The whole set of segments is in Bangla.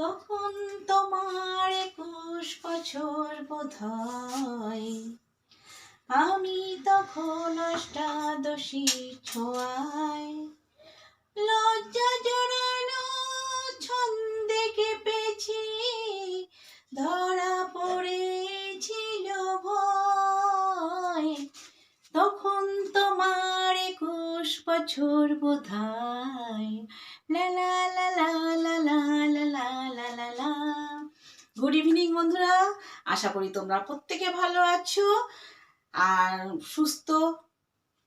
তখন তোমার একুশ বছর বোধ আমি তখন অষ্টাদশী ছোঁয়ায়। লজ্জা জড়ানো ছন্দে কেঁপেছি, ধরা পড়েছিল ভয়। তখন তোমার একুশ বছর বোধহয়। লা লা লা লা লা গুড ইভিনিং বন্ধুরা। আশা করি তোমরা প্রত্যেকে ভালো আছো আর সুস্থ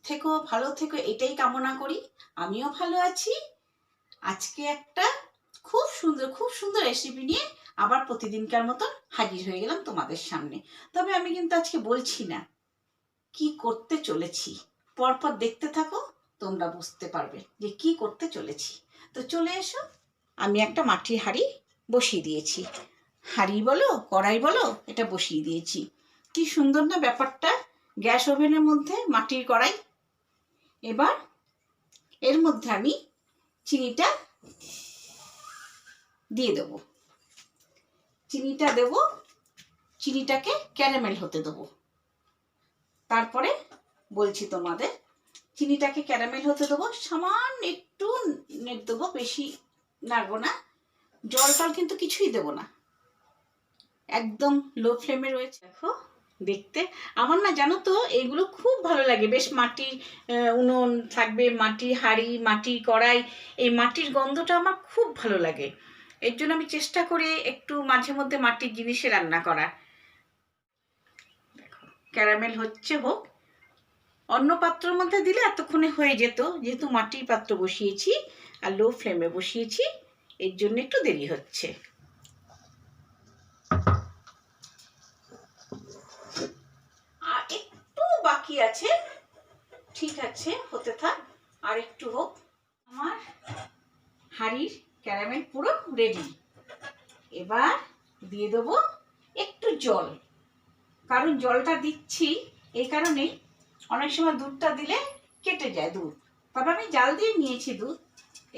থেকো, ভালো থেকো, এটাই কামনা করি। আমিও ভালো আছি। আজকে একটা খুব সুন্দর খুব সুন্দর রেসিপি নিয়ে আবার প্রতিদিনকার মতন হাজির হয়ে গেলাম তোমাদের সামনে। তবে আমি কিন্তু আজকে বলছি না, কি করতে চলেছি? পরপর দেখতে থাকো, তোমরা বুঝতে পারবে যে কি করতে চলেছি। তো চলে এসো, আমি একটা মাটির হাঁড়ি বসিয়ে দিয়েছি। হাঁড়ি বলো, কড়াই বলো, এটা বসিয়ে দিয়েছি। কি সুন্দর না ব্যাপারটা? গ্যাস ওভেনের মধ্যে মাটির কড়াই। এবার এর মধ্যে আমি চিনিটা দিয়ে দেবো। চিনিটা দেবো, চিনিটাকে ক্যারামেল হতে দেবো। তারপরে বলছি তোমাদের, চিনিটাকে ক্যারামেল হতে দেবো, সামান্য একটু নেট দেবো, বেশি নাড়বো না। জল টল কিন্তু কিছুই দেবো না। একদম লো ফ্লেমে রয়েছে। দেখো, দেখতে। আমার না, জানো তো এইগুলো খুব ভালো লাগে। বেশ মাটির উনুন থাকবে, মাটির হাঁড়ি, মাটির কড়াই, এই মাটির গন্ধটা আমার খুব ভালো লাগে। এর জন্য আমি চেষ্টা করি একটু মাঝে মধ্যে মাটির জিনিসে রান্না করার। দেখো ক্যারামেল হচ্ছে হোক, অন্য পাত্রের মধ্যে দিলে এতক্ষণে হয়ে যেত। যেহেতু মাটির পাত্র বসিয়েছি আর লো ফ্লেমে বসিয়েছি, এর জন্য একটু দেরি হচ্ছে আর একটু বাকি আছে? ঠিক আছে, হতে থাক। আর একটু হোক। আমার হাঁড়ির ক্যারামেল পুরো রেডি এবার দিয়ে দেবো একটু জল। কারণ জলটা দিচ্ছি, এই কারণেই অনেক সময় দুধটা দিলে কেটে যায় দুধ। তবে আমি জাল দিয়ে নিয়েছি দুধ,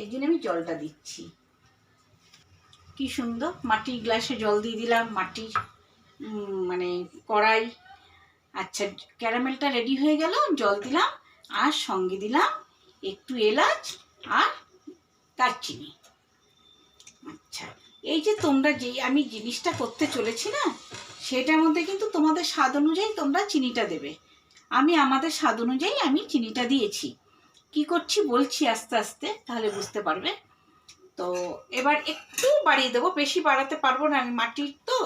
এই জন্য আমি জলটা দিচ্ছি। কি সুন্দর, মাটির গ্লাসে জল দিয়ে দিলাম, মাটির মানে কড়াই আচ্ছা ক্যারামেলটা রেডি হয়ে গেল, জল দিলাম, আর সঙ্গে দিলাম একটু এলাচ আর দারচিনি। আচ্ছা এই যে তোমরা যে আমি জিনিসটা করতে চলেছি না, সেটার মধ্যে কিন্তু তোমাদের স্বাদ অনুযায়ী তোমরা চিনিটা দেবে। আমি আমাদের স্বাদ অনুযায়ী আমি চিনিটা দিয়েছি। কি করছি বলছি আস্তে আস্তে, তাহলে বুঝতে পারবে। তো এবার একটু বাড়িয়ে দেবো, বেশি বাড়াতে পারব না আমি মাটির তো,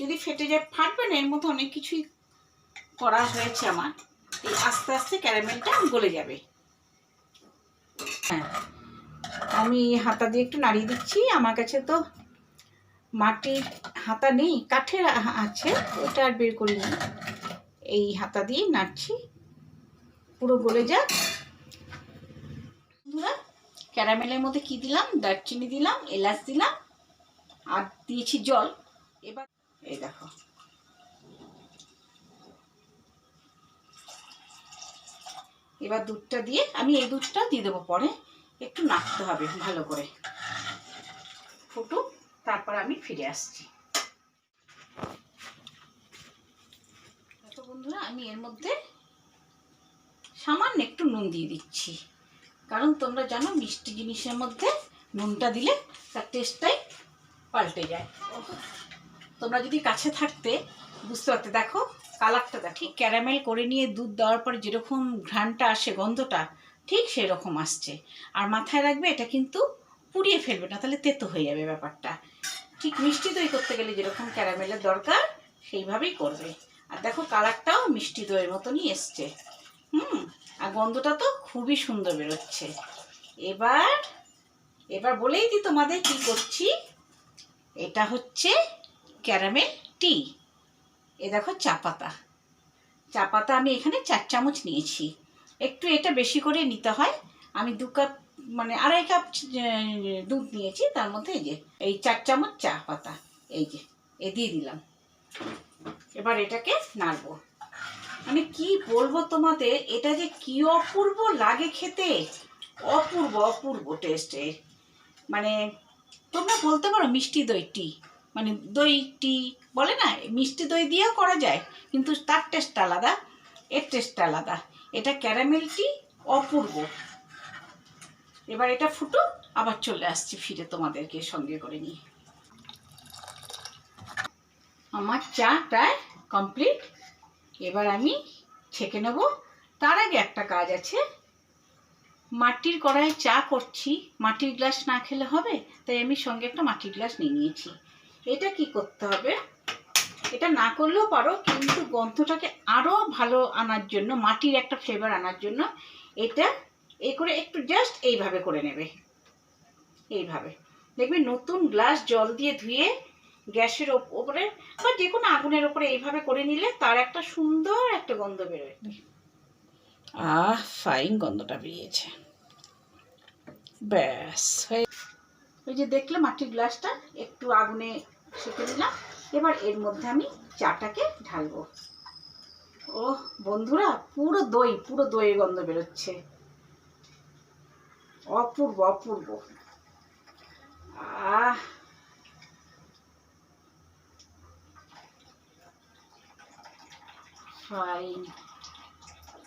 যদি ফেটে যায় ফাটবে না, এর মধ্যে অনেক কিছুই করা হয়েছে আমার। এই আস্তে আস্তে ক্যারামেলটা গলে যাবে। হ্যাঁ আমি হাতা দিয়ে একটু নাড়িয়ে দিচ্ছি। আমার কাছে তো মাটির হাতা নেই, কাঠের আছে, ওটা আর বের করিনি। এই হাতা দিয়ে নাড়ছি। পুরো গলে যাক। ক্যারামেলের মধ্যে কি দিলাম? দারচিনি দিলাম, এলাচ দিলাম, আর দিয়েছি জল। এবার এই দেখো। এবার দুধটা দিয়ে আমি এই দুধটা দিয়ে দেবো পরে। একটু নাড়তে হবে ভালো করে। ফুটুক, তারপর আমি ফিরে আসছি। বন্ধুরা, আমি এর মধ্যে সামান্য একটু নুন দিয়ে দিচ্ছি। কারণ তোমরা জানো, মিষ্টি জিনিসের মধ্যে নুনটা দিলে তার টেস্টটাই পাল্টে যায়। তোমরা যদি কাছে থাকতে বুঝতে পারতে, দেখো, কালারটা দেখো। ঠিক, ক্যারামেল করে নিয়ে দুধ দেওয়ার পরে যেরকম ঘ্রাণটা আসে, গন্ধটা, ঠিক সেরকম আসছে। আর মাথায় রাখবে, এটা কিন্তু পুড়িয়ে ফেলবে, না তাহলে তেতো হয়ে যাবে ব্যাপারটা। ঠিক, মিষ্টি দই করতে গেলে যেরকম ক্যারামেলের দরকার, সেইভাবেই করবে। আর দেখো, কালারটাও মিষ্টি দইয়ের মতনই এসছে। হুম, আর গন্ধটা তো খুবই সুন্দর বেরোচ্ছে। এবার এবার বলেই দিই তোমাদের কি করছি। এটা হচ্ছে ক্যারামেল টি। এ দেখো চা পাতা। চা পাতা আমি এখানে চার চামচ নিয়েছি। একটু এটা বেশি করে নিতে হয়। আমি দু কাপ মানে আড়াই কাপ দুধ নিয়েছি। তার মধ্যে এই যে, এই চার চামচ চা পাতা, এই যে, এ দিয়ে দিলাম। এবার এটাকে নাড়বো। মানে কি বলব তোমাদের, এটা যে কি অপূর্ব লাগে খেতে। অপূর্ব অপূর্ব টেস্টের মানে তোমরা বলতে পারো মিষ্টি দই টি মানে দই টি বলে না, মিষ্টি দই দিয়েও করা যায়, কিন্তু তার টেস্ট আলাদা, এর টেস্ট আলাদা। এটা ক্যারামেল টি অপূর্ব। এবার এটা ফুটো আবার চলে আসছি ফিরে তোমাদেরকে সঙ্গে করে নিয়ে। আমার চা প্রায় কমপ্লিট এবার আমি ছেঁকে নেব। তার আগে একটা কাজ আছে। মাটির কড়াইয়ে চা করছি। মাটির গ্লাস না খেলে হবে, তাই আমি সঙ্গে একটা মাটির গ্লাস নিয়ে নিয়েছি। এটা কি করতে হবে? এটা না করলেও পারো, কিন্তু গন্ধটাকে আরও ভালো আনার জন্য, মাটির একটা ফ্লেভার আনার জন্য এটা এই করে একটু জাস্ট এইভাবে করে নেবে। এইভাবে। দেখবে নতুন গ্লাস জল দিয়ে ধুয়ে গ্যাসের ওপ- ওপরে বা যে কোনো আগুনের ওপরে এইভাবে করে নিলে তার একটা সুন্দর একটা গন্ধ বেরোয়। ফাইন গন্ধটা বেরিয়েছে। ব্যাস ওই যে দেখলে মাটির গ্লাসটা একটু আগুনে সেঁকে দিলাম এবার এর মধ্যে আমি চাটাকে ঢালবো। ও বন্ধুরা, পুরো দই, পুরো দইয়ের গন্ধ বেরোচ্ছে। অপূর্ব অপূর্ব। আহ!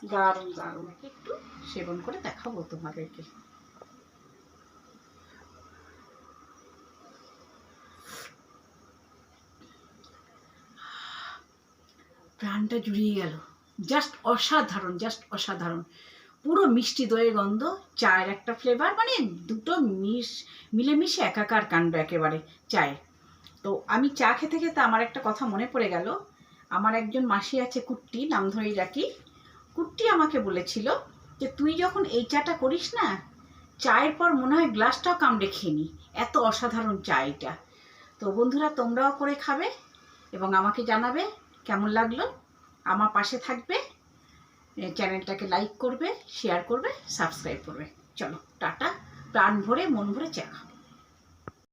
দারুণ দারুণ। একটু সেবন করে দেখাবো তোমাদেরকে। প্রাণটা জুড়িয়ে গেল। জাস্ট অসাধারণ জাস্ট অসাধারণ। পুরো মিষ্টি দইয়ের গন্ধ, চায়ের একটা ফ্লেভার মানে দুটো মিশ মিলেমিশে একাকার কাণ্ড একেবারে চায়ে তো আমি চা খেতে খেতে আমার একটা কথা মনে পড়ে গেল। আমার একজন মাসি আছে কুট্টি, নাম ধরেই রাখি কুট্টি আমাকে বলেছিল যে, তুই যখন এই চাটা করিস না, চায়ের পর মনে হয় গ্লাসটাও কামড়ে খেয়ে নি। এত অসাধারণ চা এটা। তো বন্ধুরা, তোমরাও করে খাবে এবং আমাকে জানাবে কেমন লাগল? আমার পাশে থাকবে চ্যানেলটাকে লাইক করবে শেয়ার করবে সাবস্ক্রাইব করবে। চলো, টাটা। প্রাণ ভরে, মন ভরে, চা